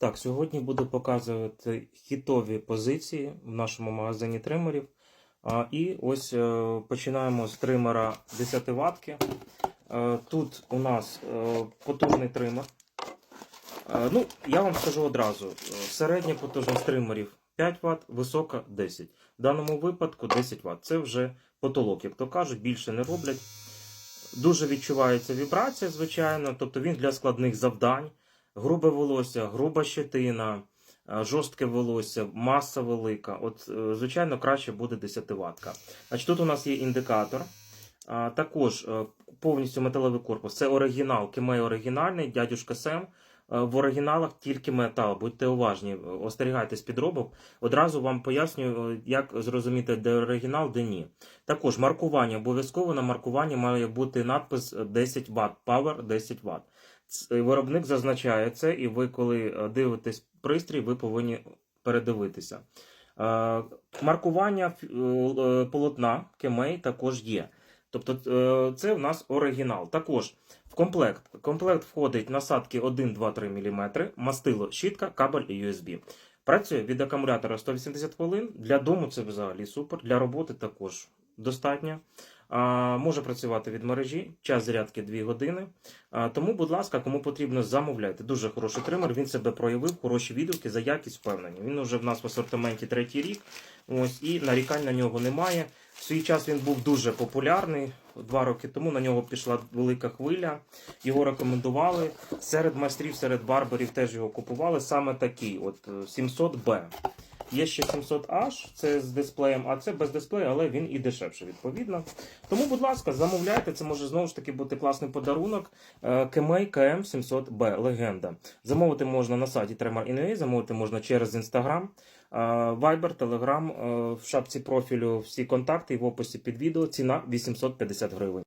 Так, сьогодні буду показувати хітові позиції в нашому магазині тримерів. І ось е, починаємо з тримера 10 ватки. Е, тут у нас е, потужний тример. Ну, я вам скажу одразу: середня потужність тримерів 5 Вт, висока 10. В даному випадку 10 Вт. Це вже потолок, як то кажуть, більше не роблять. Дуже відчувається вібрація, звичайно, тобто він для складних завдань. Грубе волосся, груба щетина, е, жорстке волосся, маса велика. От, е, звичайно, краще буде 10 ватка. Тут у нас є індикатор. Також е, повністю металевий корпус. Це оригінал, кемей оригінальний, дядюшка Сем. Е, В оригіналах тільки метал. Будьте уважні, е, остерігайтесь підробок. Одразу вам пояснюю, е, як зрозуміти, де оригінал, де ні. Також маркування. Обов'язково на маркуванні має бути надпис 10 Вт, Power 10 Вт. Виробник зазначає це, і ви, коли дивитесь пристрій, ви повинні передивитися. Маркування полотна кемей також є. Тобто е, це в нас оригінал. Також в комплект. Комплект входить насадки 1, 2, 3 мм, мастило, щітка, кабель і USB. Працює від акумулятора 180 хвилин. Для дому це взагалі супер. Для роботи також достатньо. А, може працювати від мережі, час зарядки 2 години. А, тому, будь ласка, кому потрібно, замовляйте. Дуже хороший тример. Він себе проявив, хороші відгуки, за якість впевнені. Він уже в нас в асортименті третій рік. Ось і нарікань на нього немає. В свій час він був дуже популярний. Два роки тому на нього пішла велика хвиля. Його рекомендували. Серед майстрів, серед барберів теж його купували. Саме такий, от е, 700B. Є ще 700H, це з дисплеєм, а це без дисплею, але він і дешевше, відповідно. Тому, будь ласка, замовляйте, це може знову ж таки бути класний подарунок. Е, Кемей КМ 700B, легенда. Замовити можна на сайті Tremor.ua, замовити можна через Instagram, е, Viber, Telegram, е, в шапці профілю всі контакти і в описі під відео. Ціна 850 гривень.